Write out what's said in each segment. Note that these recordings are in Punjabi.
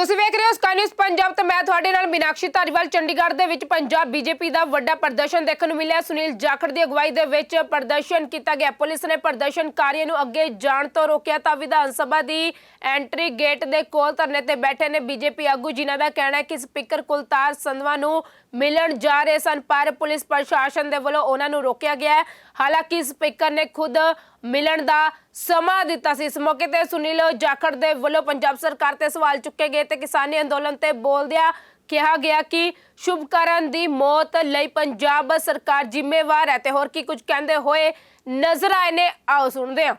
ਤੁਸੀਂ ਵੇਖ ਰਹੇ ਹੋ ਸਕਾਈ ਨਿਊਜ਼ ਪੰਜਾਬ ਤੇ ਮੈਂ ਤੁਹਾਡੇ ਨਾਲ ਮੀਨਾਕਸ਼ੀ ਧਾਰੀਵਾਲ, ਚੰਡੀਗੜ੍ਹ ਦੇ ਵਿੱਚ ਪੰਜਾਬ ਬੀਜੇਪੀ ਦਾ ਵੱਡਾ ਪ੍ਰਦਰਸ਼ਨ ਦੇਖਣ ਨੂੰ ਮਿਲਿਆ। ਸੁਨੀਲ ਜਾਖੜ ਦੀ ਅਗਵਾਈ ਦੇ ਵਿੱਚ ਪ੍ਰਦਰਸ਼ਨ ਕੀਤਾ ਗਿਆ। ਪੁਲਿਸ ਨੇ ਪ੍ਰਦਰਸ਼ਨਕਾਰੀਆਂ ਨੂੰ ਅੱਗੇ ਜਾਣ ਤੋਂ ਰੋਕਿਆ ਤਾਂ ਵਿਧਾਨ ਸਭਾ ਦੀ ਐਂਟਰੀ ਗੇਟ ਦੇ ਕੋਲ ਧਰਨੇ ਤੇ ਬੈਠੇ ਨੇ ਬੀਜੇਪੀ ਆਗੂ, ਜਿਨ੍ਹਾਂ ਦਾ ਕਹਿਣਾ ਹੈ ਕਿ ਸਪੀਕਰ ਕੁਲਤਾਰ ਸੰਧਵਾ ਨੂੰ ਮਿਲਣ ਜਾ ਰਹੇ ਸਨ, ਪਰ ਪੁਲਿਸ ਪ੍ਰਸ਼ਾਸਨ ਦੇ ਵੱਲੋਂ ਉਹਨਾਂ ਨੂੰ ਰੋਕਿਆ ਗਿਆ ਹਾਲਾਂਕਿ ਸਪੀਕਰ ਨੇ ਖੁਦ ਮਿਲਣ ਦਾ ਸਮਾਂ ਦਿੱਤਾ ਸੀ। ਇਸ ਮੌਕੇ ਤੇ ਸੁਨੀਲ ਜਾਖੜ ਦੇ ਵੱਲੋਂ ਪੰਜਾਬ ਸਰਕਾਰ ਤੇ ਸਵਾਲ ਚੁੱਕੇ ਗਏ ਤੇ ਕਿਸਾਨੀ ਅੰਦੋਲਨ ਤੇ ਬੋਲਦਿਆਂ ਕਿਹਾ ਗਿਆ ਕਿ ਸ਼ੁਭਕਰਨ ਦੀ ਮੌਤ ਲਈ ਪੰਜਾਬ ਸਰਕਾਰ ਜ਼ਿੰਮੇਵਾਰ ਹੈ ਤੇ ਹੋਰ ਕੀ ਕੁਝ ਕਹਿੰਦੇ ਹੋਏ ਨਜ਼ਰ ਆਏ ਨੇ। ਆਓ ਸੁਣਦੇ ਹਾਂ।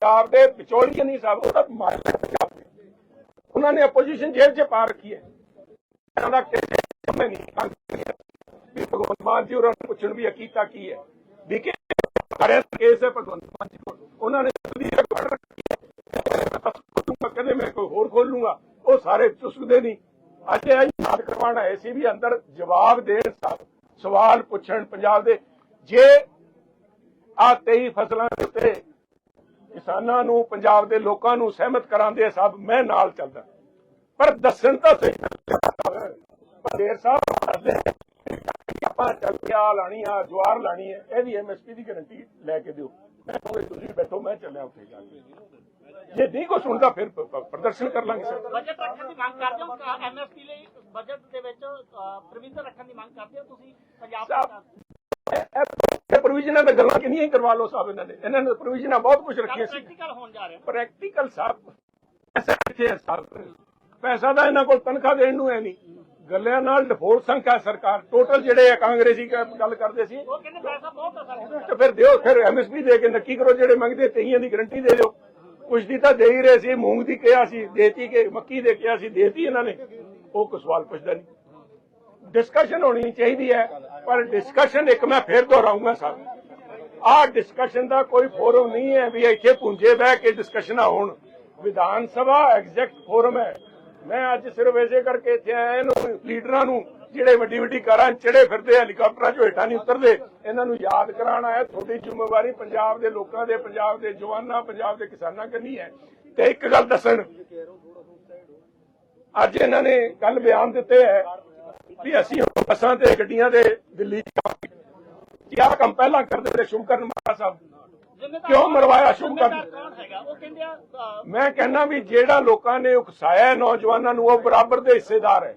ਸਾਹਿਬ ਦੇ ਵਿਚੋਲੀਏ ਨਹੀਂ ਸਾਹਿਬ ਉਹਦਾ ਮਾਰ ਉਹਨਾਂ ਨੇ ਆਪੋਜੀਸ਼ਨ ਜੇਲ੍ਹ 'ਚ ਪਾ ਰੱਖੀ ਹੈ। ਇਹਨਾਂ ਦਾ ਕਿਸੇ ਨਹੀਂ। ਆਉਂਦੀ ਭਗਵੰਤ ਮਾਨ ਜੀ ਉਹਨਾਂ ਨੂੰ ਪੁੱਛਣ ਵੀ ਇਹ ਕੀ ਹੈ। ਵੀ ਕਿ ਕਰੇ ਕੇਸ ਹੈ ਭਗਵੰਤ ਮਾਨ ਜੀ ਕੋਲ। ਉਹਨਾਂ ਨੇ ਵੀ ਇੱਕ ਫੜ ਰੱਖੀ ਹੈ ਮੈਂ ਕੋਈ ਹੋਰ ਖੋਲ ਲੂੰਗਾ ਉਹ ਸਾਰੇ ਚੁਸਕਦੇ ਨਹੀਂ। ਅੱਜ ਇਹ ਯਾਦ ਕਰਵਾਉਣ ਆਏ ਸੀ ਵੀ ਅੰਦਰ ਜਵਾਬ ਦੇਣ ਸਵਾਲ ਪੁੱਛਣ ਪੰਜਾਬ ਦੇ। ਜੇ ਆ 23 ਫਸਲਾਂ ਦੇ ਉੱਤੇ ਕਿਸਾਨਾਂ ਨੂੰ, ਪੰਜਾਬ ਦੇ ਲੋਕਾਂ ਨੂੰ ਸਹਿਮਤ ਕਰਾਉਂਦੇ ਸਭ ਮੈਂ ਨਾਲ ਚੱਲਦਾ। ਪਰ ਦੱਸਣ ਤਾਂ ਸਹੀ ਪਰ ਸਾਹਿਬ, ਦੱਸਦੇ ਆਪਾਂ ਚੱਲ ਕੇ ਆ ਲਾਣੀ ਆ ਜਵਾਰ ਲਾਣੀ ਹੈ ਇਹਦੀ ਐਮਐਸਪੀ ਦੀ ਗਾਰੰਟੀ ਲੈ ਕੇ ਦਿਓ। ਮੈਂ ਕਹਾਂ ਤੁਸੀਂ ਬੈਠੋ ਮੈਂ ਚੱਲਿਆ ਉੱਥੇ ਜਾ ਕੇ। ਜੇ ਨਹੀਂ ਕੋ ਸੁਣਦਾ ਫਿਰ ਪ੍ਰਦਰਸ਼ਨ ਕਰ ਲਾਂਗੇ ਸਰ। ਬਜਟ ਰੱਖਣ ਦੀ ਮੰਗ ਕਰਦੇ ਹੋ? ਐਮਐਸਪੀ ਲਈ ਬਜਟ ਦੇ ਵਿੱਚ ਪ੍ਰੋਵੀਜ਼ਨ ਰੱਖਣ ਦੀ ਮੰਗ ਕਰਦੇ ਹੋ ਤੁਸੀਂ? ਪੰਜਾਬ ਇਹ ਪ੍ਰੋਵੀਜ਼ਨਾਂ ਤਾਂ ਗੱਲਾਂ ਕਿੰਨੀਆਂ ਹੀ ਕਰਵਾ ਲਓ ਸਾਹਿਬ ਇਹਨਾਂ ਨੇ। ਇਹਨਾਂ ਨੇ ਪ੍ਰੋਵੀਜ਼ਨਾਂ ਬਹੁਤ ਕੁਝ ਰੱਖੀਆਂ ਸੀ ਪ੍ਰੈਕਟੀਕਲ ਹੋਣ ਜਾ ਰਿਹਾ। ਪ੍ਰੈਕਟੀਕਲ ਸਾਹਿਬ ਕਿੱਥੇ ਹੈ ਸਾਹਿਬ ਪੈਸਾ ਤਾਂ ਇਹਨਾਂ ਕੋਲ ਤਨਖਾਹ ਦੇਣ ਨੂੰ ਹੈ ਨਹੀਂ। ਗੱਲਿਆਂ ਨਾਲ ਡਿਫੋਲਟ ਸੰਖਿਆ ਸਰਕਾਰ। ਟੋਟਲ ਜਿਹੜੇ ਆ ਕਾਂਗਰਸੀ ਕ- ਗੱਲ ਕਰਦੇ ਸੀ ਉਹ ਕਹਿੰਦੇ ਪੈਸਾ ਬਹੁਤ ਆ ਸਾਡੇ ਤੇ ਫਿਰ ਦਿਓ ਫਿਰ ਐਮਐਸਪੀ ਦੇ ਕੇ ਨੱਕੀ ਕਰੋ ਜਿਹੜੇ ਮੰਗਦੇ ਤੇਈਆਂ ਦੀ ਗਰੰਟੀ ਦੇ ਦਿਓ। ਕੁਛ ਦੀ ਤਾਂ ਦੇ ਹੀ ਰਹੇ ਸੀ ਮੂੰਗ ਦੀ ਕਿਹਾ ਸੀ ਦੇਤੀ ਕਿ ਮੱਕੀ ਦੇ ਕਿਹਾ ਸੀ ਦੇਤੀ ਇਹਨਾਂ ਨੇ। ਉਹ ਕੋਈ ਸਵਾਲ ਪੁੱਛਦਾ ਨਹੀਂ। ਡਿਸਕਸ਼ਨ ਹੋਣੀ ਚਾਹੀਦੀ ਹੈ ਪਰ ਡਿਸਕਸ਼ਨ ਇੱਕ ਮੈਂ ਫੇਰ ਦੁਹਰਾਉਂਗਾ ਸਾਹਿਬ ਆਹ ਡਿਸਕਸ਼ਨ ਦਾ ਕੋਈ ਫੋਰਮ ਨਹੀਂ ਹੈ ਵੀ ਇੱਥੇ ਪੁੰਜੇ ਬਹਿ ਕੇ ਡਿਸਕਸ਼ਨਾਂ ਹੋਣ। ਵਿਧਾਨ ਸਭਾ ਐਗਜ਼ੈਕਟ ਫੋਰਮ ਹੈ। ਮੈਂ ਅੱਜ ਸਿਰਫ ਇਸੇ ਕਰਕੇ ਇੱਥੇ ਆਇਆ, ਇਹਨੂੰ ਲੀਡਰਾਂ ਨੂੰ, ਜਿਹੜੇ ਵੱਡੀ ਵੱਡੀ ਕਾਰਾਂ ਚੜੇ ਫਿਰਦੇ, ਹੈਲੀਕਾਪਟਰਾਂ 'ਚੋਂ ਹੇਠਾਂ ਨਹੀਂ ਉਤਰਦੇ, ਇਹਨਾਂ ਨੂੰ ਯਾਦ ਕਰਾਉਣਾ ਹੈ ਤੁਹਾਡੀ ਜ਼ਿੰਮੇਵਾਰੀ ਪੰਜਾਬ ਦੇ ਲੋਕਾਂ ਦੇ, ਪੰਜਾਬ ਦੇ ਜਵਾਨਾਂ, ਪੰਜਾਬ ਦੇ ਕਿਸਾਨਾਂ ਕਰਨੀ ਹੈ। ਤੇ ਇੱਕ ਗੱਲ ਦੱਸਣ, ਅੱਜ ਇਹਨਾਂ ਨੇ ਕੱਲ ਬਿਆਨ ਦਿੱਤੇ ਹੈ ਵੀ ਅਸੀਂ ਬੱਸਾਂ ਤੇ, ਗੱਡੀਆਂ ਤੇ ਦਿੱਲੀ ਕੀ ਆਹ ਕੰਮ ਪਹਿਲਾਂ ਕਰਦੇ ਰਹੇ ਸ਼ੁਭਕਰਨ ਮਹਾਰਾ ਸਾਹਿਬ? ਕਿਉਂ ਮਰਵਾਇਆ ਸ਼ੁਭਕਰਨ? ਮੈਂ ਕਹਿੰਦਾ ਵੀ ਜਿਹੜਾ ਲੋਕਾਂ ਨੇ ਉਕਸਾਇਆ ਨੌਜਵਾਨਾਂ ਨੂੰ, ਉਹ ਬਰਾਬਰ ਦੇ ਹਿੱਸੇਦਾਰ ਹੈ।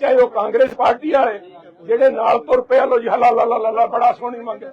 ਚਾਹੇ ਉਹ ਕਾਂਗਰਸ ਪਾਰਟੀ ਵਾਲੇ, ਜਿਹੜੇ ਨਾਲ ਤੁਰ ਪਿਆ ਲੋ ਜੀ, ਹਲਾ, ਲਾ ਲਾ ਲਾ ਲਾ, ਬੜਾ ਸੋਹਣੀ ਮੰਗੇ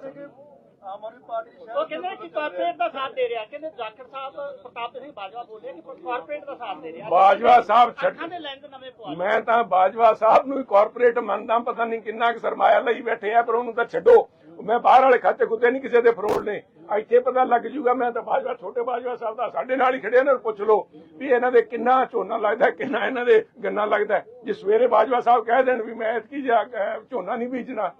ਉਹ ਕਹਿੰਦੇ ਕਿ ਕਾਰਪੋਰੇਟ ਦਾ ਸਾਥ ਦੇ ਰਿਹਾ। ਕਹਿੰਦੇ ਜਾਖੜ ਸਾਹਿਬ ਪ੍ਰਤਾਪ ਸਿੰਘ ਬਾਜਵਾ ਬੋਲੇ ਕਿ ਕਾਰਪੋਰੇਟ ਦਾ ਸਾਥ ਦੇ ਰਿਹਾ। ਬਾਜਵਾ ਸਾਹਿਬ ਛੱਡ ਅੱਖਾਂ ਦੇ ਲੈਂਸ ਨਵੇਂ ਪਵਾ। ਮੈਂ ਤਾਂ ਬਾਜਵਾ ਸਾਹਿਬ ਨੂੰ ਹੀ ਕਾਰਪੋਰੇਟ ਮੰਨਦਾ ਪਤਾ ਨਹੀਂ ਕਿੰਨਾ ਕੁ ਸਰਮਾਇਆ ਲਈ ਬੈਠੇ ਆ ਪਰ ਉਹਨੂੰ ਤਾਂ ਛੱਡੋ। ਮੈਂ ਬਾਹਰ ਵਾਲੇ ਖਾਤੇ ਕੁੱਤੇ ਨਹੀਂ ਕਿਸੇ ਦੇ ਫਰੋਡ ਨੇ। ਇੱਥੇ ਪਤਾ ਲੱਗ ਜੂਗਾ ਮੈਂ ਤਾਂ ਬਾਜਵਾ ਛੋਟੇ ਬਾਜਵਾ ਸਾਹਿਬ ਦਾ ਸਾਡੇ ਨਾਲ ਹੀ ਖੜੇ ਨੇ ਪੁੱਛ ਲਓ ਵੀ ਇਹਨਾਂ ਦੇ ਕਿੰਨਾ ਝੋਨਾ ਲੱਗਦਾ ਕਿੰਨਾ ਇਹਨਾਂ ਦੇ ਗੰਨਾ ਲੱਗਦਾ। ਜੇ ਸਵੇਰੇ ਬਾਜਵਾ ਸਾਹਿਬ ਕਹਿ ਦੇਣ ਵੀ ਮੈਂ ਇਤਕੀ ਝੋਨਾ ਨਹੀਂ ਬੀਜਣਾ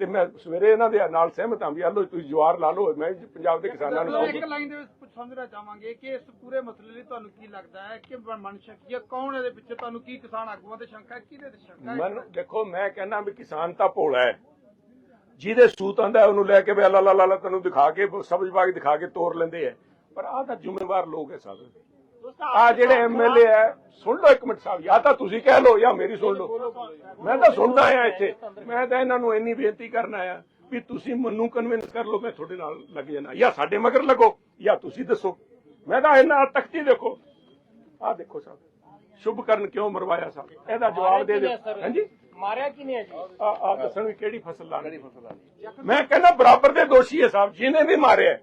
ਤੇ ਮੈਂ ਸਵੇਰੇ ਇਹਨਾਂ ਦੇ ਨਾਲ ਸਹਿਮਤ ਹਾਂ ਵੀ ਆਲੋ ਤੁਸੀਂ ਜਵਾਰ ਲਾ ਲਓ ਮੈਂ ਪੰਜਾਬ ਦੇ ਕਿਸਾਨਾਂ ਨੂੰ ਇੱਕ ਲਾਈਨ ਦੇ ਵਿੱਚ ਸਮਝਣਾ ਚਾਹਾਂਗੇ ਕਿ ਇਸ ਪੂਰੇ ਮਸਲੇ ਲਈ ਤੁਹਾਨੂੰ ਕੀ ਲੱਗਦਾ ਹੈ ਕਿ ਮਨ ਸ਼ੱਕੀ ਹੈ ਕੌਣ ਇਹਦੇ ਪਿੱਛੇ ਤੁਹਾਨੂੰ ਕੀ ਕਿਸਾਨ ਆਗੂਆਂ ਤੇ ਸ਼ੰਕਾ ਹੈ ਕਿਹਦੇ ਤੇ ਸ਼ੰਕਾ ਹੈ? ਮਨ ਦੇਖੋ ਮੈਂ ਕਹਿੰਦਾ ਵੀ ਕਿਸਾਨ ਤਾਂ ਭੋਲਾ ਹੈ। ਜਿਹਦੇ ਸੂਤ ਆਂਦਾ ਉਹਨੂੰ ਲੈ ਕੇ ਵੀ ਲਾ ਲਾ ਲਾ ਲਾ ਤੈਨੂੰ ਦਿਖਾ ਕੇ ਸਬਜ਼ ਬਾਗ ਦਿਖਾ ਕੇ ਤੋੜ ਲੈਂਦੇ ਆ ਪਰ ਆਹ ਤਾਂ ਜ਼ਿੰਮੇਵਾਰ ਲੋਕ ਹੈ ਸਾਰੇ। ਆ ਜਿਹੜੇ ਐਮਐਲਏ ਹੈ ਸੁਣ ਲਓ ਇੱਕ ਮਿੰਟ ਸਾਹਿਬ ਜਾਂ ਤਾਂ ਤੁਸੀਂ ਕਹਿ ਲਓ ਜਾਂ ਮੇਰੀ ਸੁਣ ਲਓ। ਮੈਂ ਤਾਂ ਸੁਣਦਾ ਆ ਇੱਥੇ। ਮੈਂ ਤਾਂ ਇਹਨਾਂ ਨੂੰ ਇੰਨੀ ਬੇਨਤੀ ਕਰਨ ਆਇਆ ਵੀ ਤੁਸੀਂ ਮੈਨੂੰ ਕਨਵਿੰਸ ਕਰ ਲਓ ਮੈਂ ਤੁਹਾਡੇ ਨਾਲ ਲੱਗ ਜਾਣਾ। ਜਾਂ ਸਾਡੇ ਮਗਰ ਲੱਗੋ ਜਾਂ ਤੁਸੀਂ ਦੱਸੋ। ਮੈਂ ਤਾਂ ਇਹਨਾਂ ਤਖਤੀ ਦੇਖੋ। ਆਹ ਦੇਖੋ ਸਾਹਿਬ ਸ਼ੁਭ ਕਰਨ ਕਿਉਂ ਮਰਵਾਇਆ ਸਾਹਿਬ? ਇਹਦਾ ਜਵਾਬ ਦੇ ਦਿਓ। ਹਾਂਜੀ? ਮਾਰਿਆ ਕਿ ਨਹੀਂ ਹੈ ਜੀ? ਆ ਆ ਦੱਸਣ ਵੀ ਕਿਹੜੀ ਫਸਲ ਲਾਣੀ। ਮੈਂ ਕਹਿੰਦਾ ਬਰਾਬਰ ਦੇ ਦੋਸ਼ੀ ਹੈ ਸਾਹਿਬ ਜਿਹਨੇ ਵੀ ਮਾਰਿਆ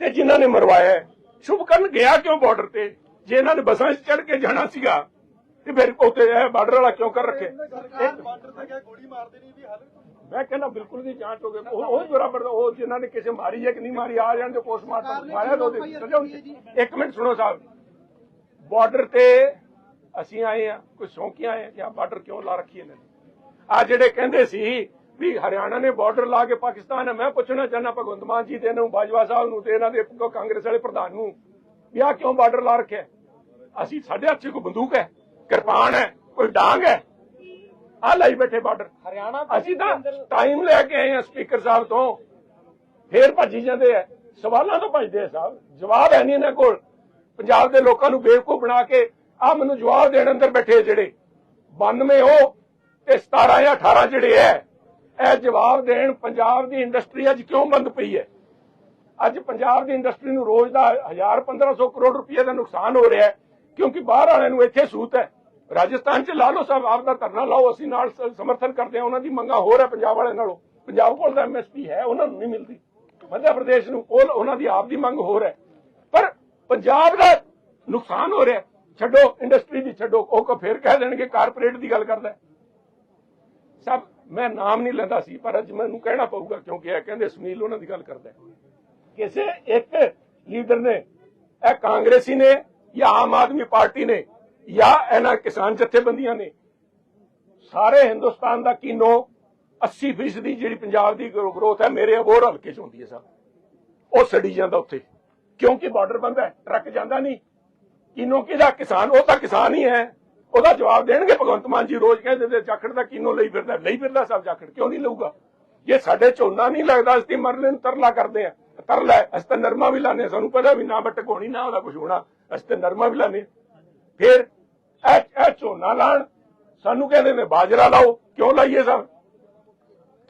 ਤੇ ਜਿਨ੍ਹਾਂ ਨੇ ਮਰਵਾਇਆ ਹੈ। ਸ਼ੁਭ ਕਰਨ ਗਿਆ ਕਿਉਂ ਬਾਰਡਰ ਤੇ? ਜੇ ਇਹਨਾਂ ਨੇ ਬੱਸਾਂ 'ਚ ਚੜ ਕੇ ਜਾਣਾ ਸੀਗਾ ਤੇ ਫਿਰ ਉੱਥੇ ਇਹ ਬਾਰਡਰ ਵਾਲਾ ਕਿਉਂ ਕਰ ਰੱਖੇ ਮੈਂ ਕਹਿੰਦਾ ਬਿਲਕੁਲ ਦੀ ਜਾਂਚ ਹੋ ਗਈ। ਉਹ ਬਰਾਬਰ ਦਾ ਉਹ ਜਿਨ੍ਹਾਂ ਨੇ ਕਿਸੇ ਮਾਰੀ ਹੈ ਕਿ ਨਹੀਂ ਮਾਰੀ ਆ ਜਾਣ ਤੇ ਪੋਸਟਮਾਰਟਮ ਮਾਰਿਆ ਉਹਦੇ ਸਜਾਉਣ ਇੱਕ ਮਿੰਟ ਸੁਣੋ ਸਾਹਿਬ। ਬਾਰਡਰ ਤੇ ਅਸੀਂ ਆਏ ਆ ਕੋਈ ਸ਼ੌਂਕੀਆਂ ਆਏ ਆ ਕਿ ਆ ਬਾਰਡਰ ਕਿਉਂ ਲਾ ਰੱਖੀ ਇਹਨਾਂ ਨੇ? ਆ ਜਿਹੜੇ ਕਹਿੰਦੇ ਸੀ ਵੀ ਹਰਿਆਣਾ ਨੇ ਬਾਰਡਰ ਲਾ ਕੇ ਪਾਕਿਸਤਾਨ ਹੈ ਮੈਂ ਪੁੱਛਣਾ ਚਾਹਨਾ ਭਗਵੰਤ ਮਾਨ ਜੀ ਤੇ ਇਹਨੂੰ ਬਾਜਵਾ ਸਾਹਿਬ ਨੂੰ ਤੇ ਇਹਨਾਂ ਦੇ ਕਾਂਗਰਸ ਵਾਲੇ ਪ੍ਰਧਾਨ ਨੂੰ ਵੀ ਆ ਕਿਉਂ ਬਾਰਡਰ ਲਾ ਰੱਖਿਆ? ਅਸੀਂ ਸਾਡੇ ਹੱਥ 'ਚ ਕੋਈ ਬੰਦੂਕ ਹੈ ਕਿਰਪਾਨ ਹੈ ਕੋਈ ਡਾਂਗ ਹੈ ਆ ਲਈ ਬੈਠੇ ਬਾਰਡਰ। ਹਰਿਆਣਾ ਅਸੀਂ ਤਾਂ ਟਾਈਮ ਲੈ ਕੇ ਆਏ ਆ ਸਪੀਕਰ ਸਾਹਿਬ ਤੋਂ ਫੇਰ ਭੱਜੀ ਜਾਂਦੇ ਆ। ਸਵਾਲਾਂ ਤੋਂ ਭੱਜਦੇ ਆ ਸਾਹਿਬ ਜਵਾਬ ਹੈ ਨਹੀਂ ਇਹਨਾਂ ਕੋਲ। ਪੰਜਾਬ ਦੇ ਲੋਕਾਂ ਨੂੰ ਬੇਵਕੂਫ ਬਣਾ ਕੇ ਆ ਮੈਨੂੰ ਜਵਾਬ ਦੇਣ ਅੰਦਰ ਬੈਠੇ ਜਿਹੜੇ 92 ਉਹ ਤੇ 17 ਜਾਂ 18 ਜਿਹੜੇ ਐ ਇਹ ਜਵਾਬ ਦੇਣ ਪੰਜਾਬ ਦੀ ਇੰਡਸਟਰੀ ਅੱਜ ਕਿਉਂ ਬੰਦ ਪਈ ਹੈ? ਅੱਜ ਪੰਜਾਬ ਦੀ ਇੰਡਸਟਰੀ ਨੂੰ ਰੋਜ਼ ਦਾ 1000 1500 ਕਰੋੜ ਰੁਪਏ ਦਾ ਨੁਕਸਾਨ ਹੋ ਰਿਹਾ ਹੈ, ਕਿਉਂਕਿ ਬਾਹਰ ਵਾਲਿਆਂ ਨੂੰ ਇੱਥੇ ਸੂਤ ਹੈ। ਰਾਜਸਥਾਨ ਚ ਲਾ ਲਓ ਸਾਹਿਬ ਆਪ ਦਾ ਧਰਨਾ ਲਾਓ, ਅਸੀਂ ਨਾਲ ਸਮਰਥਨ ਕਰਦੇ ਹਾਂ, ਉਹਨਾਂ ਦੀ ਮੰਗਾਂ ਹੋਰ ਹੈ ਪੰਜਾਬ ਵਾਲਿਆਂ ਨਾਲੋਂ। ਪੰਜਾਬ ਕੋਲ ਤਾਂ ਐਮਐਸਪੀ ਹੈ, ਉਹਨਾਂ ਨੂੰ ਨਹੀਂ ਮਿਲਦੀ। ਮੱਧ ਪ੍ਰਦੇਸ਼ ਨੂੰ ਕੋਲ ਉਹਨਾਂ ਦੀ ਆਪ ਦੀ ਮੰਗ ਹੋਰ ਹੈ। ਪਰ ਪੰਜਾਬ ਦਾ ਨੁਕਸਾਨ ਹੋ ਰਿਹਾ ਛੱਡੋ, ਇੰਡਸਟਰੀ ਦੀ ਛੱਡੋ, ਉਹ ਕੋ ਫੇਰ ਕਹਿ ਦੇਣਗੇ, ਕਾਰਪੋਰੇਟ ਦੀ ਗੱਲ ਕਰਦਾ ਸਭ ਮੈਂ ਨਾਮ ਨਹੀਂ ਲੈਂਦਾ ਸੀ, ਪਰ ਅੱਜ ਮੈਨੂੰ ਕਹਿਣਾ ਪਊਗਾ, ਕਿਉਂਕਿ ਇਹ ਕਹਿੰਦੇ ਸੁਨੀਲ ਉਹਨਾਂ ਦੀ ਗੱਲ ਕਰਦਾ ਕਿਸੇ ਇੱਕ ਲੀਡਰ ਨੇ, ਇਹ ਕਾਂਗਰਸੀ ਨੇ ਜਾਂ ਆਮ ਆਦਮੀ ਪਾਰਟੀ ਨੇ ਜਾਂ ਇਹਨਾਂ ਕਿਸਾਨ ਜਥੇਬੰਦੀਆਂ ਨੇ, ਸਾਰੇ ਹਿੰਦੁਸਤਾਨ ਦਾ ਕਿਨੋ 80% ਦੀ ਜਿਹੜੀ ਪੰਜਾਬ ਦੀ ਗਰੋਥ ਹੈ, ਮੇਰੇ ਅਬੋਰ ਹਲਕੇ ਚ ਹੁੰਦੀ ਹੈ ਸਭ ਉਹ ਸੜੀ ਜਾਂਦਾ ਉੱਥੇ, ਕਿਉਂਕਿ ਬਾਰਡਰ ਬੰਦ ਹੈ, ਟਰੱਕ ਜਾਂਦਾ ਨਹੀਂ। ਕਿਨੋ ਕਿਹਦਾ ਕਿਸਾਨ, ਉਹ ਤਾਂ ਕਿਸਾਨ ਹੀ ਹੈ। ਉਹਦਾ ਜਵਾਬ ਦੇਣਗੇ, ਭਗਵੰਤ ਮਾਨ ਜੀ ਰੋਜ਼ ਕਹਿੰਦੇ ਤੇ ਜਾਖੜ ਦਾ ਕੀਨੋ ਲਈ ਫਿਰਦਾ? ਲਈ ਫਿਰਦਾ ਸਭ ਜਾਖੜ, ਕਿਉਂ ਨਹੀਂ ਲਊਗਾ? ਜੇ ਸਾਡੇ ਝੋਨਾ ਨਹੀਂ ਲੱਗਦਾ, ਅਸੀਂ ਮਰਲੇ ਨੂੰ ਤਰਲਾ ਕਰਦੇ ਆ ਤਰਲਾ ਅਸੀਂ ਤਾਂ ਨਰਮਾ ਵੀ ਲਾਣੇ ਸਾਨੂੰ ਪਤਾ ਵੀ ਨਾ ਬਟਕ ਹੋਣੀ ਨਾ ਉਹਦਾ ਕੁਝ ਹੋਣਾ, ਅਸੀਂ ਤਾਂ ਨਰਮਾ ਵੀ ਲਾਣੇ ਫਿਰ ਇਹ ਝੋਨਾ ਲਾਣ, ਸਾਨੂੰ ਕਹਿੰਦੇ ਨੇ, ਬਾਜਰਾ ਲਾਓ, ਕਿਉਂ ਲਾਈਏ ਸਭ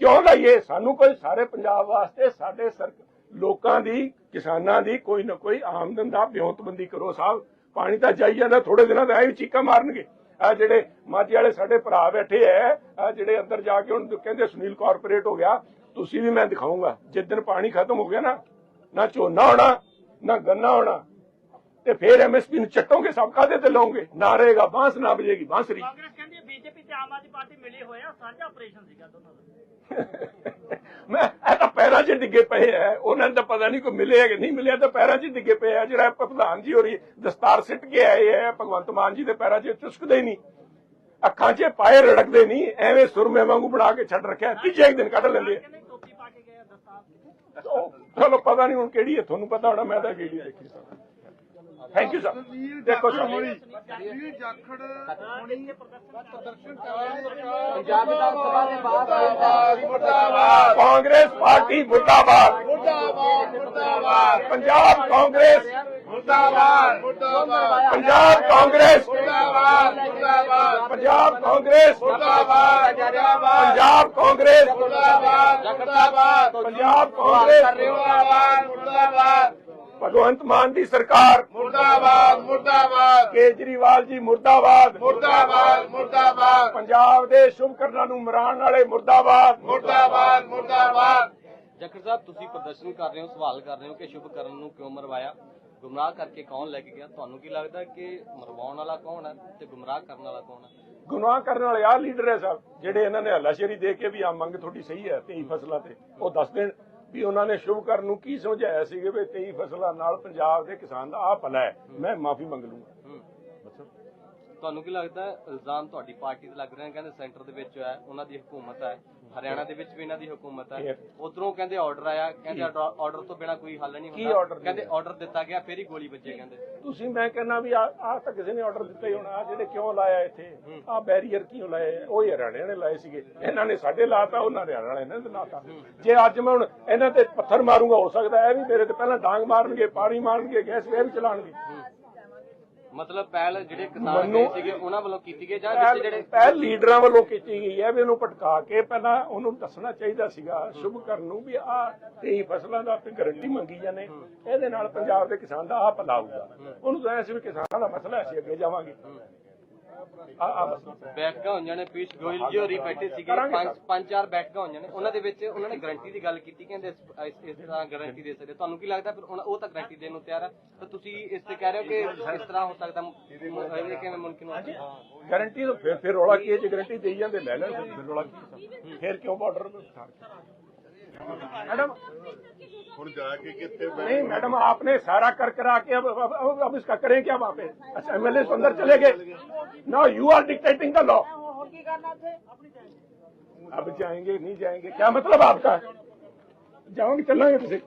ਕਿਉਂ ਲਾਈਏ? ਸਾਨੂੰ ਕੋਈ ਸਾਰੇ ਪੰਜਾਬ ਵਾਸਤੇ, ਸਾਡੇ ਸਰ ਲੋਕਾਂ ਦੀ, ਕਿਸਾਨਾਂ ਦੀ ਕੋਈ ਨਾ ਕੋਈ ਆਮਦਨ ਦਾ ਵਿਉਂਤਬੰਦੀ ਕਰੋ, ਸਾਹਿਬ। ਪਾਣੀ ਤਾਂ ਜਾਈ ਜਾਂਦਾ ਥੋੜੇ ਦਿਨਾਂ ਦਾ ਐ ਚੀਕਾਂ ਮਾਰਨਗੇ। ਆ ਜਿਹੜੇ ਮਾਝੇ ਵਾਲੇ ਸਾਡੇ ਭਰਾ ਬੈਠੇ ਐ ਆ ਜਿਹੜੇ ਅੰਦਰ ਜਾ ਕੇ ਹੁਣ ਕਹਿੰਦੇ ਸੁਨੀਲ ਕਾਰਪੋਰੇਟ ਹੋ ਗਿਆ, ਤੁਸੀਂ ਵੀ ਮੈਂ ਦਿਖਾਉਂਗਾ। ਜਿਸ ਦਿਨ ਪਾਣੀ ਖਤਮ ਹੋ ਗਿਆ ਨਾ ਨਾ ਝੋਨਾ ਹੋਣਾ, ਨਾ ਗੰਨਾ ਹੋਣਾ, ਤੇ ਫਿਰ ਐਮਐਸਪੀ ਨੂੰ ਚੱਟੋਗੇ ਸਭ ਕਾਦੇ ਤੇ ਲਾਉਂਗੇ। ਨਾ ਰਹੇਗਾ, ਬਾਂਸ ਨਾ ਬਜੇਗੀ ਬਾਂਸਰੀ ਕਾਂਗਰਸ ਕਹਿੰਦੀ ਬੀਜੇਪੀ ਤੇ ਆਮ ਆਦਮੀ ਪਾਰਟੀ ਮਿਲੇ ਹੋਏ ਆ, ਸਾਂਝਾ ਆਪਰੇਸ਼ਨ ਸੀਗਾ ਦੋਨਾਂ ਦਾ। ਮੈਂ ਇਹ ਤਾਂ ਪੈਰਾਂ 'ਚ ਡਿੱਗੇ ਪਏ ਐ ਉਹਨਾਂ ਨੂੰ ਤਾਂ ਪਤਾ ਨਹੀਂ ਕੋਈ ਮਿਲਿਆ ਕਿ ਨਹੀਂ ਮਿਲਿਆ। ਤਾਂ ਪੈਰਾਂ 'ਚ ਡਿੱਗੇ ਪਏ ਆ। ਜਿਹੜਾ ਪ੍ਰਧਾਨ ਜੀ ਹੋਰੀ ਦਸਤਾਰ ਸਿੱਟ ਕੇ ਆਏ ਐ ਭਗਵੰਤ ਮਾਨ ਜੀ ਦੇ ਪੈਰਾਂ 'ਚ ਚੁਸਕਦੇ ਨਹੀਂ। ਅੱਖਾਂ 'ਚ ਪਾਏ ਰੜਕਦੇ ਨਹੀਂ। ਐਵੇਂ ਸੁਰਮੇ ਵਾਂਗੂ ਬਣਾ ਕੇ ਛੱਡ ਰੱਖਿਆ। ਤੀਜੇ ਦਿਨ ਕੱਢ ਲੈਂਦੇ ਚਲੋ ਪਤਾ ਨਹੀਂ ਹੁਣ ਕਿਹੜੀ ਹੈ ਤੁਹਾਨੂੰ ਪਤਾ ਹੋਣਾ ਮੈਂ ਤਾਂ ਕਿਹੜੀ ਦੇਖੀ ਸਰ ਥੈਂਕ ਯੂ ਸਰ ਦੇਖੋ ਸਰ। ਜਾਖੜ ਹੋਣੀ। ਪ੍ਰਦਰਸ਼ਨ ਕਰ ਰਹੇ ਸਰਕਾਰ ਪੰਜਾਬ ਵਿਧਾਨ ਸਭਾ ਦੇ ਬਾਅਦ ਮੁਰਦਾਬਾਦ ਕਾਂਗਰਸ ਪਾਰਟੀ ਮੁਰਦਾਬਾਦ। ਮੁਰਦਾਬਾਦ ਮੁਰਦਾਬਾਦ। ਪੰਜਾਬ ਕਾਂਗਰਸ ਮੁਰਦਾਬਾਦ ਮੁਰਦਾਬਾਦ। ਪੰਜਾਬ ਕਾਂਗਰਸ। ਮੁਰਦਾਬਾਦ ਮੁਰਦਾਬਾਦ। ਪੰਜਾਬ ਕਾਂਗਰਸ। ਮੁਰਦਾਬਾਦ ਮੁਰਦਾਬਾਦ। ਪੰਜਾਬ ਕਾਂਗਰਸ। ਮੁਰਦਾਬਾਦ ਮੁਰਦਾਬਾਦ। ਪੰਜਾਬ ਕਾਂਗਰਸ। ਮੁਰਦਾਬਾਦ ਮੁਰਦਾਬਾਦ। ਭਗਵੰਤ ਮਾਨ ਦੀ ਸਰਕਾਰ। ਮੁਰਦਾਬਾਦ ਮੁਰਦਾਬਾਦ। ਕੇਜਰੀਵਾਲ ਜੀ ਮੁਰਦਾਬਾਦ। ਮੁਰਦਾਬਾਦ ਮੁਰਦਾਬਾਦ। ਪੰਜਾਬ ਦੇ ਸ਼ੁਭ ਕਰਨਾਂ ਨੂੰ ਮਰਾਉਣ ਵਾਲੇ ਮੁਰਦਾਬਾਦ। ਮੁਰਦਾਬਾਦ ਮੁਰਦਾਬਾਦ। ਜਖਰ ਸਾਹਿਬ ਤੁਸੀਂ ਪ੍ਰਦਰਸ਼ਨ ਕਰ ਰਹੇ ਹੋ ਸਵਾਲ ਕਰ ਰਹੇ ਹੋ ਕਿ ਸ਼ੁਭ ਕਰਨ ਨੂੰ ਕਿਉਂ ਮਰਵਾਇਆ? ਗੁੰਮਰਾਹ ਕਰਕੇ ਕੌਣ ਲੈ ਕੇ ਗਿਆ? ਤੁਹਾਨੂੰ ਕੀ ਲੱਗਦਾ ਕਿ ਮਰਵਾਉਣ ਵਾਲਾ ਕੌਣ ਹੈ ਤੇ ਗੁੰਮਰਾਹ ਕਰਨ ਵਾਲਾ ਕੌਣ ਹੈ? ਗੁਨਾਹ ਕਰਨ ਵਾਲੇ ਆ ਲੀਡਰ ਹੈ ਸਾਹਿਬ ਜਿਹੜੇ ਇਹਨਾਂ ਨੇ ਹੱਲਾਸ਼ੇਰੀ ਦੇ ਕੇ ਵੀ ਆ ਮੰਗ ਤੁਹਾਡੀ ਸਹੀ ਹੈ 23 ਫਸਲਾਂ ਤੇ ਉਹ ਦੱਸ ਦੇਣ। ਵੀ ਉਹਨਾਂ ਨੇ ਸ਼ੁਭ ਕਰਨ ਨੂੰ ਕੀ ਸਮਝਾਇਆ ਸੀਗੇ ਵੀ 23 ਫਸਲਾਂ ਨਾਲ ਪੰਜਾਬ ਦੇ ਕਿਸਾਨ ਦਾ ਆ ਭਲਾ ਹੈ ਮੈਂ ਮਾਫੀ ਮੰਗ ਲੂੰਗਾ। ਤੁਹਾਨੂੰ ਕੀ ਲੱਗਦਾ ਹੈ ਇਲਜ਼ਾਮ ਤੁਹਾਡੀ ਪਾਰਟੀ ਤੇ ਲੱਗ ਰਹੇ ਨੇ ਕਹਿੰਦੇ ਸੈਂਟਰ ਦੇ ਵਿੱਚ ਹੈ ਉਹਨਾਂ ਦੀ ਹਕੂਮਤ ਹੈ। ਹਰਿਆਣਾ ਦੇ ਵਿੱਚ ਵੀ ਇਹਨਾਂ ਦੀ ਹਕੂਮਤ ਹੈ ਉਧਰੋਂ ਕਹਿੰਦੇ ਆਰਡਰ ਆਇਆ ਕਹਿੰਦੇ ਆਰਡਰ ਤੋਂ ਬਿਨਾ ਕੋਈ ਹੱਲ ਨਹੀਂ ਕੀ ਹੁੰਦਾ। order ਕਹਿੰਦੇ ਆਰਡਰ ਦਿੱਤਾ ਗਿਆ ਫਿਰ ਹੀ ਗੋਲੀ ਵੱਜੇ ਕਹਿੰਦੇ। ਤੁਸੀਂ ਮੈਂ ਕਹਿੰਦਾ ਵੀ ਆਹ ਤਾਂ ਕਿਸੇ ਨੇ ਆਰਡਰ ਦਿੱਤਾ ਹੀ ਹੋਣਾ ਆਹ ਜਿਹੜੇ ਕਿਉਂ ਲਾਇਆ ਇੱਥੇ? ਆ ਬੈਰੀਅਰ ਕਿਉਂ ਲਾਏ? ਆ? ਉਹ ਹੀ ਹਰਿਆਣੇ ਨੇ ਲਾਏ ਸੀਗੇ। ਇਹਨਾਂ ਨੇ ਸਾਡੇ ਲਾਤਾ ਉਹਨਾਂ ਹਰਿਆਣਾ ਵਾਲੇ ਨੇ ਲਾਤਾ। ਜੇ ਅੱਜ ਮੈਂ ਹੁਣ ਇਹਨਾਂ ਤੇ ਪੱਥਰ ਮਾਰੂੰਗਾ ਹੋ ਸਕਦਾ ਇਹ ਵੀ ਮੇਰੇ ਤੇ ਪਹਿਲਾਂ ਡਾਂਗ ਮਾਰਨਗੇ ਪਾਣੀ ਮਾਰਨਗੇ ਗੈਸ ਵੇ ਵੀ ਚਲਾਣਗੇ ਮਤਲਬ ਪਹਿਲ ਜਿਹੜੇ ਕਿਸਾਨ ਗਏ ਸੀਗੇ ਉਹਨਾਂ ਵੱਲੋਂ ਕੀਤੀ ਗਈ ਜਾਂ ਵਿੱਚ ਜਿਹੜੇ ਪਹਿਲ ਲੀਡਰਾਂ ਵੱਲੋਂ ਕੀਤੀ ਗਈ ਹੈ ਵੀ ਉਹਨੂੰ ਭਟਕਾ ਕੇ ਪਹਿਲਾਂ ਉਹਨੂੰ ਦੱਸਣਾ ਚਾਹੀਦਾ ਸੀਗਾ ਸ਼ੁਭ ਕਰਨ ਨੂੰ ਵੀ ਆ 23 ਫਸਲਾਂ ਦਾ ਤੇ ਗਰੰਟੀ ਮੰਗੀ ਜਾਂਦੇ। ਇਹਦੇ ਨਾਲ ਪੰਜਾਬ ਦੇ ਕਿਸਾਨ ਦਾ ਆ ਭਲਾ ਹੋਊਗਾ ਉਹਨੂੰ ਤਾਂ ਸੀ ਵੀ ਕਿਸਾਨਾਂ ਦਾ ਮਸਲਾ ਅਸੀਂ ਅੱਗੇ ਜਾਵਾਂਗੇ। ਬੈਠਕਾਂ ਹੋਈਆਂ ਨੇ ਪੀਸ਼ ਗੋਇਲ ਜੀ ਹੋਰੀ ਬੈਠੇ ਸੀਗੇ। ਪੰਜ ਪੰਜ ਚਾਰ ਬੈਠਕਾਂ ਹੋਈਆਂ ਨੇ। ਉਹਨਾਂ ਦੇ ਵਿੱਚ ਉਹਨਾਂ ਨੇ ਗਾਰੰਟੀ ਦੀ ਗੱਲ ਕੀਤੀ ਕਹਿੰਦੇ ਇਸ ਇਸ ਤਰ੍ਹਾਂ ਗਾਰੰਟੀ ਦੇ ਸਕਦੇ। ਤੁਹਾਨੂੰ ਕੀ ਲੱਗਦਾ ਫਿਰ ਉਹ ਤਾਂ ਗਰੰਟੀ ਦੇਣ ਨੂੰ ਤਿਆਰ ਆ? ਤਾਂ ਤੁਸੀਂ ਇਸ ਤੇ ਕਹਿ ਰਹੇ ਹੋ ਕਿ ਇਸ ਤਰ੍ਹਾਂ ਹੋ ਸਕਦਾ ਇਹ ਕਿਵੇਂ ਮੁਮਕਿਨ ਹੋ ਸਕਦਾ। ਗਾਰੰਟੀ ਤਾਂ ਫਿਰ ਫਿਰ ਰੋਲਾ ਕੀ ਹੈ? ਜੇ ਗਾਰੰਟੀ ਦੇਈ ਜਾਂਦੇ ਲੈ ਲੈਣ ਫਿਰ ਰੋਲਾ ਫਿਰ ਕਿਉਂ ਬਾਰਡਰ ਨੂੰ ਮੈਡਮ ਹੁਣ नहीं मैडम आपने सारा कर करा के अब अब, अब, अब इसका करें क्या वहाँ पे अच्छा एमएलए अंदर चले गए। No you are dictating the law अब जाएँगे नहीं जाएँगे क्या मतलब आपका? जाओगे चलना तुझे।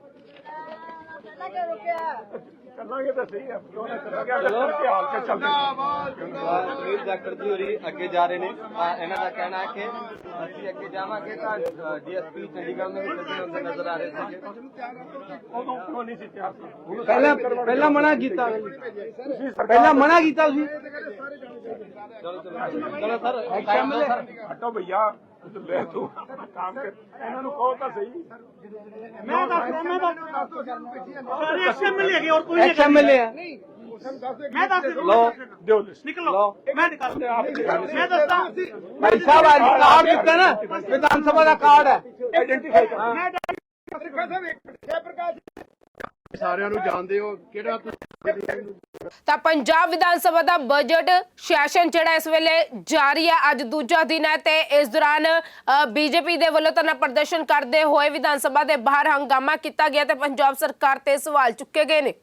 ਚੱਲਾਂਗੇ ਤਾਂ ਸਹੀ ਹੈ ਕਿਉਂ ਨਾ ਚੱਲਾਂਗੇ? ਅਗਰ ਕਰਕੇ ਹਾਲ ਕੇ ਚੱਲਦੇ ਹਾਂ। ਸੁਨੀਲ ਜਾਖੜ ਜੀ ਹੋਰੀ ਅੱਗੇ ਜਾ ਰਹੇ ਨੇ। ਤਾਂ ਇਹਨਾਂ ਦਾ ਕਹਿਣਾ ਹੈ ਕਿ ਅਸੀਂ ਅੱਗੇ ਜਾਵਾਂਗੇ ਤਾਂ ਡੀਐਸਪੀ ਚੰਡੀਗੜ੍ਹ ਨੂੰ ਵੀ ਸੱਜੇ ਹੁੰਦੇ ਨਜ਼ਰ ਆ ਰਹੇ ਸੀਗੇ। ਉਦੋਂ ਕਿਉਂ ਨਹੀਂ ਸੀ ਤਿਆਰ? ਹੁਣ ਪਹਿਲਾਂ ਪਹਿਲਾਂ ਮਨਾ ਕੀਤਾ। ਤੁਸੀਂ ਪਹਿਲਾਂ ਮਨਾ ਕੀਤਾ ਤੁਸੀਂ। ਚਲੋ ਚਲੋ। ਚਲੋ ਸਰ ਐਕਸ਼ਨ ਸਰ। ਹਟੋ ਭਈਆ। ਲੈ ਤੂੰ ਕੰਮ ਕਰ ਇਹਨਾਂ ਨੂੰ ਕਹੋ ਤਾਂ ਸਹੀ ਮੈਂ ਦੱਸ ਰਿਹਾ ਮੈਂ ਦੱਸ ਸਾਰੇ ਐਸਐਮਐਲ ਹੈਗੇ ਔਰ ਕੋਈ ਐਕਸ ਐਮਐਲਏ ਆ ਮੈਂ ਦੱਸ ਲਓ ਦਿਓ ਲਿਸਟ ਨਿਕਲੋ ਮੈਂ ਨਿਕਾਲ ਮੈਂ ਦੱਸਦਾ ਭਾਈ ਸਾਹਿਬ ਅੱਜ ਕਾਰਡ ਦਿੱਤਾ ਨਾ ਵਿਧਾਨ ਸਭਾ ਦਾ ਕਾਰਡ ਹੈ ਆਈਡੈਂਟੀਫਾਈ ਕਰੋ ਸਾਰਿਆਂ ਨੂੰ ਜਾਣਦੇ ਹੋ ਕਿਹੜਾ ਤਾਂ ਪੰਜਾਬ ਵਿਧਾਨ ਸਭਾ ਦਾ ਬਜਟ ਸੈਸ਼ਨ ਜਿਹੜਾ ਇਸ ਵੇਲੇ ਜਾਰੀ ਹੈ ਅੱਜ ਦੂਜਾ ਦਿਨ ਹੈ ਤੇ ਇਸ ਦੌਰਾਨ ਬੀਜੇਪੀ ਦੇ ਵੱਲੋਂ ਧਰਨਾ ਪ੍ਰਦਰਸ਼ਨ ਕਰਦੇ ਹੋਏ ਵਿਧਾਨ ਸਭਾ ਦੇ ਬਾਹਰ ਹੰਗਾਮਾ ਕੀਤਾ ਗਿਆ ਤੇ ਪੰਜਾਬ ਸਰਕਾਰ ਤੇ ਸਵਾਲ ਚੁੱਕੇ ਗਏ ਨੇ।